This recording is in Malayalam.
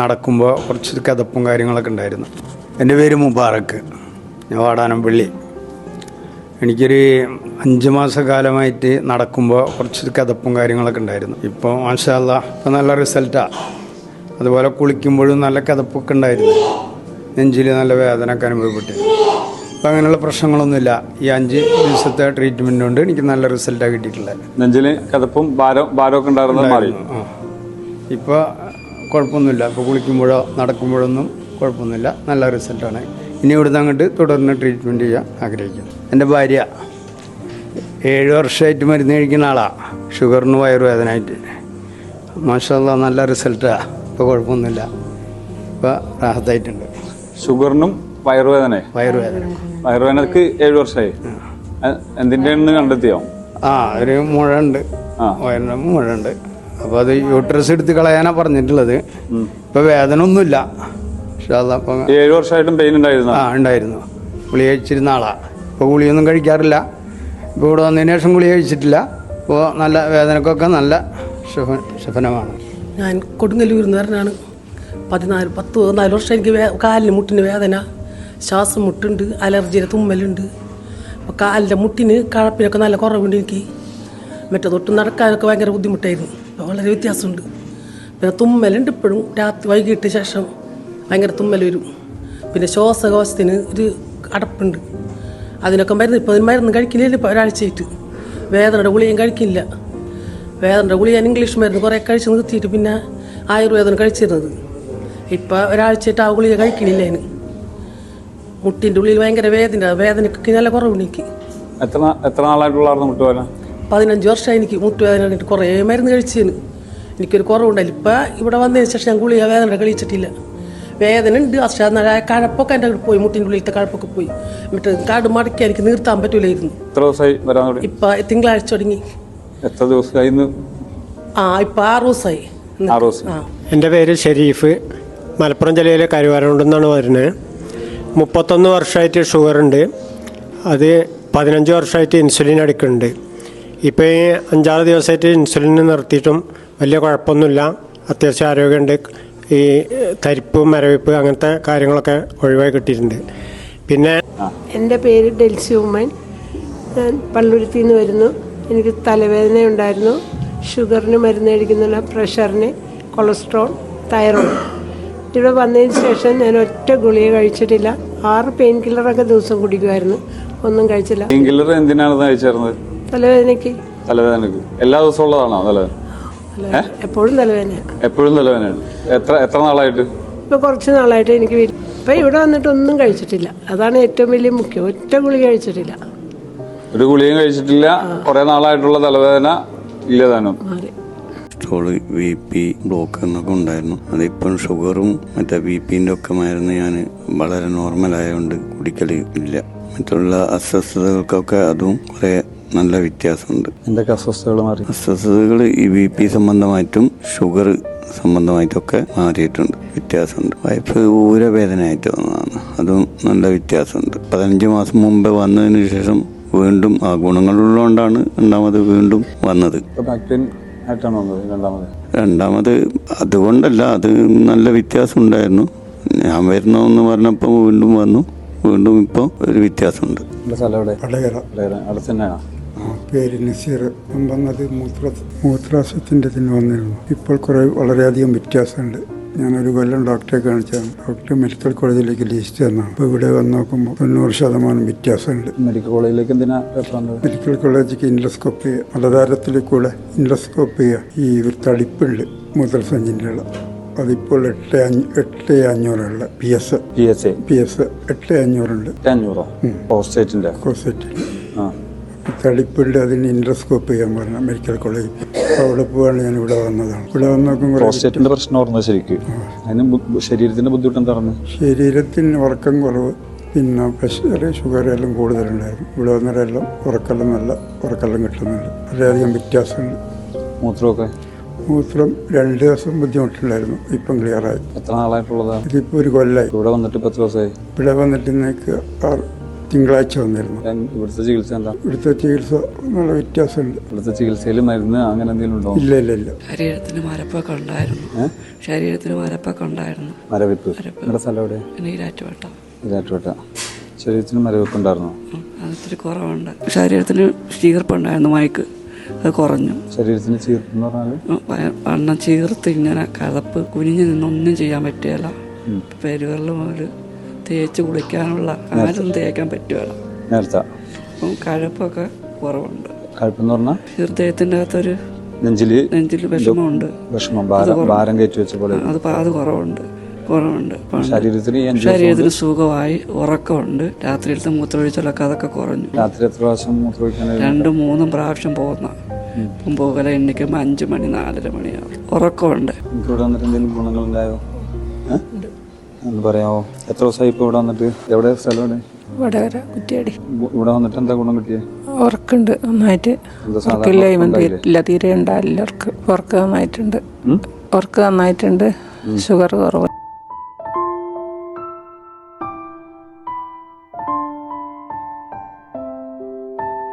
നടക്കുമ്പോൾ കുറച്ച് കഥപ്പും കാര്യങ്ങളൊക്കെ ഉണ്ടായിരുന്നു. എന്റെ പേര് മുബാറക്ക് ഞാൻ വാടാനംപള്ളി എനിക്കൊരു അഞ്ച് മാസക്കാലമായിട്ട് നടക്കുമ്പോൾ കുറച്ച് കഥപ്പും കാര്യങ്ങളൊക്കെ ഉണ്ടായിരുന്നു. ഇപ്പോൾ മാഷാല്ല ഇപ്പം നല്ല റിസൾട്ടാണ് അതുപോലെ കുളിക്കുമ്പോഴും നല്ല കഥപ്പൊക്കെ ഉണ്ടായിരുന്നു. നെഞ്ചിൽ നല്ല വേദന ഒക്കെ അനുഭവപ്പെട്ടു ഇപ്പം അങ്ങനെയുള്ള പ്രശ്നങ്ങളൊന്നുമില്ല. ഈ അഞ്ച് ദിവസത്തെ ട്രീറ്റ്മെന്റ് കൊണ്ട് എനിക്ക് നല്ല റിസൾട്ടാണ് കിട്ടിയിട്ടുള്ളത്. നെഞ്ചിൽ കഥപ്പും ഭാരം ഭാരമൊക്കെ ഉണ്ടായിരുന്നു. ഇപ്പോൾ കുഴപ്പമൊന്നുമില്ല. ഇപ്പോൾ കുളിക്കുമ്പോഴോ നടക്കുമ്പോഴൊന്നും കുഴപ്പമൊന്നുമില്ല. നല്ല റിസൾട്ടാണ്. ഇനി ഇവിടുന്ന് അങ്ങോട്ട് തുടർന്ന് ട്രീറ്റ്മെന്റ് ചെയ്യാൻ ആഗ്രഹിക്കുന്നു. എന്റെ ഭാര്യ ഏഴ് വർഷമായിട്ട് മരുന്ന് കഴിക്കുന്ന ആളാണ് ഷുഗറിന് വയറുവേദനയായിട്ട്. മാഷല്ല നല്ല റിസൾട്ടാണ് ഇപ്പോൾ കുഴപ്പമൊന്നുമില്ല. ഇപ്പോൾ റാഹത്തായിട്ടുണ്ട്. ഷുഗറിനും വയറുവേദന വയറുവേദന. വയറുവേദനക്ക് ഏഴ് വർഷമായി. എന്തിന്റെയാണെന്ന് കണ്ടെത്തിയോ? ആ ഒരു മുഴ ഉണ്ട്. ആ. വയറിന് മുഴ ഉണ്ട്. അപ്പോൾ അത് യൂട്രസ് എടുത്ത് കളയാനാണ് പറഞ്ഞിട്ടുള്ളത്. ഇപ്പോൾ വേദന ഒന്നുമില്ല പക്ഷേ അതപ്പം ഈ ഏഴു വർഷമായിട്ടും പെയിൻ ഉണ്ടായിരുന്നു? ആ ഉണ്ടായിരുന്നു. ഗുളി കഴിച്ചിരുന്ന ആളാണ് ഇപ്പോൾ ഗുളിയൊന്നും കഴിക്കാറില്ല. ഇപ്പോൾ ഇവിടെ വന്നതിന് ശേഷം ഗുളി കഴിച്ചിട്ടില്ല. ഇപ്പോൾ നല്ല വേദനക്കൊക്കെ നല്ല ശുഭ ശുഭനമാണ് ഞാൻ കൊടുങ്ങല്ലൂരിൽ നിന്ന് പറഞ്ഞാണ് പതിനാല് പത്ത് പതിനാല് വർഷം എനിക്ക് വേ കാലിന് മുട്ടിന് വേദന. ശ്വാസം മുട്ടുണ്ട് അലർജിയുടെ തുമ്മലുണ്ട്. അപ്പോൾ കാലിന്റെ മുട്ടിന് കഴപ്പിനൊക്കെ നല്ല കുറവുണ്ട് എനിക്ക്. മറ്റേ തൊട്ട് നടക്കാനൊക്കെ ഭയങ്കര ബുദ്ധിമുട്ടായിരുന്നു. വളരെ വ്യത്യാസമുണ്ട്. പിന്നെ തുമ്മലുണ്ട് ഇപ്പോഴും. രാത്രി വൈകിട്ട് ശേഷം ഭയങ്കര തുമ്മൽ വരും. പിന്നെ ശ്വാസകോശത്തിന് ഒരു അടപ്പുണ്ട്. അതിനൊക്കെ മരുന്ന് ഇപ്പോൾ അതിന് മരുന്ന് കഴിക്കില്ല ഇപ്പോൾ ഒരാഴ്ചയായിട്ട്. വേദനയുടെ ഗുളിയും കഴിക്കില്ല. വേദനയുടെ ഗുളി ഞാൻ ഇംഗ്ലീഷ് മരുന്ന് കുറേ കഴിച്ച് നിർത്തിയിട്ട് പിന്നെ ആയുർവേദം കഴിച്ചിരുന്നത്. ഇപ്പോൾ ഒരാഴ്ചയായിട്ട് ആ ഗുളിക കഴിക്കണില്ല അതിന്. മുട്ടിന്റെ ഉള്ളിൽ ഭയങ്കര വേദന വേദനയ്ക്ക് നല്ല കുറവുണ്ട് എനിക്ക്. എത്ര എത്ര മുട്ടുവേദന? പതിനഞ്ച് വർഷമായി എനിക്ക് മുട്ടുവേദന കണ്ടിട്ട് കുറേ മരുന്ന് കഴിച്ചതിന് എനിക്കൊരു കുറവുണ്ടായില്ല ഇപ്പം ഇവിടെ വന്നതിന് ശേഷം ഞാൻ ഗുളിക വേദന കഴിച്ചിട്ടില്ല. വേദന ഉണ്ട്. പക്ഷേ ആ കഴപ്പൊക്കെ എന്റെ അങ്ങോട്ട് പോയി. മുട്ടിന്റെ ഉള്ളിലത്തെ കഴപ്പൊക്കെ പോയി. എന്നിട്ട് കാട് മടക്കി എനിക്ക് നിർത്താൻ പറ്റൂലായിരുന്നു. എത്ര ദിവസമായി വരാൻ തുടങ്ങി? ഇപ്പം തിങ്കളാഴ്ച തുടങ്ങി. എത്ര ദിവസമായി ആ ഇപ്പം ആറ് ദിവസമായി. ആറ് ദിവസം. ആ. എന്റെ പേര് ഷെരീഫ്. മലപ്പുറം ജില്ലയിലെ കരുവാരകുണ്ടെന്നാണ് വരുന്നത് മുപ്പത്തൊന്ന് വർഷമായിട്ട് ഷുഗറുണ്ട്. ഉണ്ട് അത് പതിനഞ്ച് വർഷമായിട്ട് ഇൻസുലിൻ എടുക്കുന്നുണ്ട് ഇപ്പോൾ ഈ അഞ്ചാറ് ദിവസമായിട്ട് ഇൻസുലിൻ നിർത്തിയിട്ടും വലിയ കുഴപ്പമൊന്നുമില്ല. അത്യാവശ്യം ആരോഗ്യമുണ്ട്. ഈ തരിപ്പ് മരവിപ്പ് അങ്ങനത്തെ കാര്യങ്ങളൊക്കെ ഒഴിവായി കിട്ടിയിട്ടുണ്ട്. പിന്നെ എന്റെ പേര് ഡെൽസി ഉമ്മൻ. ഞാൻ പള്ളുരുത്തിൽ നിന്ന് വരുന്നു. എനിക്ക് തലവേദന ഉണ്ടായിരുന്നു. ഷുഗറിന് മരുന്ന് കഴിക്കുന്നില്ല. പ്രഷറിന് കൊളസ്ട്രോൾ തൈറോയ്ഡ്. ഇവിടെ വന്നതിന് ശേഷം ഞാൻ ഒറ്റ ഗുളിക കഴിച്ചിട്ടില്ല. ആറ് പെയിൻ കില്ലറൊക്കെ ദിവസം കുടിക്കുമായിരുന്നു. ഒന്നും കഴിച്ചില്ല. പെയിൻ കില്ലർ എന്തിനാണ് കഴിച്ചിരുന്നത് തലവേദനയ്ക്ക്? തലവേദനയ്ക്ക്. എല്ലാ ദിവസവും ഉള്ളതാണോ തലവേദന. എപ്പോഴും തലവേദന എപ്പോഴും തലവേദനയാണ്. എത്ര എത്ര നാളായിട്ട്? ഇപ്പോൾ കുറച്ച് നാളായിട്ട് എനിക്ക് ഇപ്പൊ ഇപ്പം ഇവിടെ വന്നിട്ട് ഒന്നും കഴിച്ചിട്ടില്ല. അതാണ് ഏറ്റവും വലിയ മുഖ്യം. ഒറ്റ ഗുളിക കഴിച്ചിട്ടില്ല. ഒരു ഗുളിയും കഴിച്ചിട്ടില്ല. കുറെ നാളായിട്ടുള്ള തലവേദന ഇല്ല താനും. കൊളസ്ട്രോൾ ബി പി ബ്ലോക്ക് എന്നൊക്കെ ഉണ്ടായിരുന്നു. അതിപ്പം ഷുഗറും മറ്റേ ബി പിന്റെ ഒക്കെ മരുന്ന് ഞാൻ വളരെ നോർമലായതുകൊണ്ട് കുടിക്കൽ ഇല്ല. മറ്റുള്ള അസ്വസ്ഥതകൾക്കൊക്കെ അതും കുറേ നല്ല വ്യത്യാസമുണ്ട്. എന്തൊക്കെ അസ്വസ്ഥതകൾ മാറി? അസ്വസ്ഥതകൾ ഈ ബി പി സംബന്ധമായിട്ടും ഷുഗർ സംബന്ധമായിട്ടൊക്കെ മാറിയിട്ടുണ്ട്. വ്യത്യാസമുണ്ട്. വയപ്പ് ഊരവേദനയായിട്ട് വന്നതാണ്. അതും നല്ല വ്യത്യാസമുണ്ട്. പതിനഞ്ച് മാസം മുമ്പ് വന്നതിന് ശേഷം വീണ്ടും ആ ഗുണങ്ങളുള്ളതുകൊണ്ടാണ് രണ്ടാമത് വീണ്ടും വന്നത്. രണ്ടാമത്? അതുകൊണ്ടല്ല അത് നല്ല വ്യത്യാസം ഉണ്ടായിരുന്നു ഞാൻ വരുന്നതെന്ന് പറഞ്ഞപ്പോൾ വീണ്ടും വന്നു. വീണ്ടും ഇപ്പോൾ ഒരു വ്യത്യാസമുണ്ട്. പേര് നസീർ ഞാൻ വന്നത് മൂത്ര മൂത്രാശയത്തിന്റെ ഇതിന് വന്നിരുന്നു. ഇപ്പോൾ കുറേ വളരെയധികം വ്യത്യാസമുണ്ട്. ഞാനൊരു കൊല്ലം ഡോക്ടറെ കാണിച്ചാണ്. ഡോക്ടർ മെഡിക്കൽ കോളേജിലേക്ക് ലിസ്റ്റ് തന്നാണ് അപ്പോൾ ഇവിടെ വന്ന് നോക്കുമ്പോൾ തൊണ്ണൂറ് ശതമാനം വ്യത്യാസമുണ്ട്. മെഡിക്കൽ കോളേജിലേക്ക് മെഡിക്കൽ കോളേജിലേക്ക് ഇൻഡോസ്കോപ്പ് ചെയ്യുക. മലതാരത്തിൽ കൂടെ ഇൻഡോസ്കോപ്പ് ചെയ്യുക. ഈ ഒരു തടിപ്പുണ്ട് മൂത്രസഞ്ചിന്റെ ഉള്ള. അതിപ്പോൾ എട്ട് എട്ട് അഞ്ഞൂറുള്ള P S. P S A. P S എട്ട് അഞ്ഞൂറുണ്ട് അഞ്ഞൂറോ? കോസ്റ്റേറ്റിന്റെ കോസ്റ്റേറ്റിന്റെ ആ. തടിപ്പുണ്ട് അതിന് ഇൻട്രസ്കോപ്പ് ചെയ്യാൻ പറഞ്ഞു മെഡിക്കൽ കോളേജ് അവിടെ പോവാണ് ഞാൻ ഇവിടെ വന്നതാണ്. ഇവിടെ വന്നപ്പോൾ പ്രോസ്റ്റേറ്റിന്റെ പ്രശ്നം ഓർമ്മ ശരിക്കും. അതിന് ശരീരത്തിന്റെ ബുദ്ധിമുട്ട് എന്തായിരുന്നു? ശരീരത്തിന് ഉറക്കം കുറവ് പിന്നെ പ്രഷർ ഷുഗർ എല്ലാം കൂടുതലുണ്ടായിരുന്നു. ഇവിടെ വന്നവരെല്ലാം ഉറക്കെല്ലാം നല്ല ഉറക്കെല്ലാം കിട്ടുന്നുണ്ട്. വളരെയധികം വ്യത്യാസമുണ്ട്. മൂത്രമൊക്കെ? മൂത്രം രണ്ട് ദിവസം ബുദ്ധിമുട്ടുണ്ടായിരുന്നു. ഇപ്പം ക്ലിയറായി എത്ര നാളായിട്ടുള്ളതാണ്? ഇതിപ്പോൾ ഒരു കൊല്ലായി. ഇവിടെ വന്നിട്ട് പത്ത് ദിവസമായി? ഇവിടെ വന്നിട്ട് ഇന്നേക്ക് ആറ് തിങ്കളാഴ്ച വന്നിരുന്നു. ഞാൻ ഇവിടുത്തെ ചികിത്സ എന്താ? ഇവിടുത്തെ ചികിത്സ എന്നുള്ള വ്യത്യാസമുണ്ട്. ഇവിടുത്തെ ചികിത്സയിൽ മരുന്ന് അങ്ങനെ എന്തെങ്കിലും ഉണ്ടോ? ഇല്ല ഇല്ല ഇല്ല. ശരീരത്തിന് മരപ്പൊക്കെ ഉണ്ടായിരുന്നു. ശരീരത്തിന് മരപ്പൊക്കെ ഉണ്ടായിരുന്നു. മരവിപ്പ്. നിങ്ങളുടെ സ്ഥലം എവിടെ? ഇതാറ്റുവട്ട ശരീരത്തിന് മരവിപ്പ് ഉണ്ടായിരുന്നു? അതിത്തിരി കുറവുണ്ട്. ശരീരത്തിന് ചീർപ്പുണ്ടായിരുന്നു മൈക്ക്. അത് കുറഞ്ഞു. ശരീരത്തിന് ചീർപ്പെന്ന് പറഞ്ഞാൽ വയ- വണ്ണം ചീർത്ത് ഇങ്ങനെ കതപ്പ് കുനിഞ്ഞ് നിന്നൊന്നും ചെയ്യാൻ പറ്റിയല്ല. പെരുവെള്ളം മുതൽ തേച്ച് കുളിക്കാനുള്ള ആരും തേക്കാൻ പറ്റുകയില്ല നേരത്തെ. അപ്പം കഴപ്പൊക്കെ കുറവുണ്ട്. കഴപ്പെന്ന് പറഞ്ഞാൽ ഹൃദയത്തിന്റെ അകത്തൊരു നെഞ്ചിൽ നെഞ്ചിൽ വിഷമമുണ്ട്. വിഷമം. ഭാരം കയറ്റി വെച്ച പോലെ. അത് അത് കുറവുണ്ട്. കുറവുണ്ട്. ശരീരത്തിന് ശരീരത്തിന് സുഖമായി ഉറക്കമുണ്ട്. രാത്രിയിലത്തെ മൂത്രമൊഴിച്ചാലൊക്കെ അതൊക്കെ കുറഞ്ഞു. രാത്രി എത്ര പ്രാവശ്യം മൂത്രമൊഴിക്കാൻ രണ്ടും മൂന്നും പ്രാവശ്യം പോകുന്ന. പോകല എണ്ണിക്കുമ്പോൾ അഞ്ച് മണി നാലര മണിയാവും. ഉറക്കമുണ്ട്. നിങ്ങൾക്ക് ഇവിടെ വന്നിട്ട് എന്തെങ്കിലും ഗുണങ്ങളുണ്ടായോ? ഏഹ്? എന്ന് പറയാമോ എത്ര ദിവസമായി ഇപ്പോൾ ഇവിടെ വന്നിട്ട്? എവിടെ സ്ഥലമാണ് എവിടെ വടകര കുറ്റിയാടി. ഇവിടെ വന്നിട്ട് എന്താ ഗുണം കിട്ടിയേ? ഉറക്കുണ്ട് നന്നായിട്ട്. ഉറക്കില്ലായ്മ ഇല്ല തീരെ ഉണ്ടാവില്ല ഉറക്ക്. ഉറക്ക് നന്നായിട്ടുണ്ട്. ഉറക്ക് നന്നായിട്ടുണ്ട്. ഷുഗർ കുറവ്.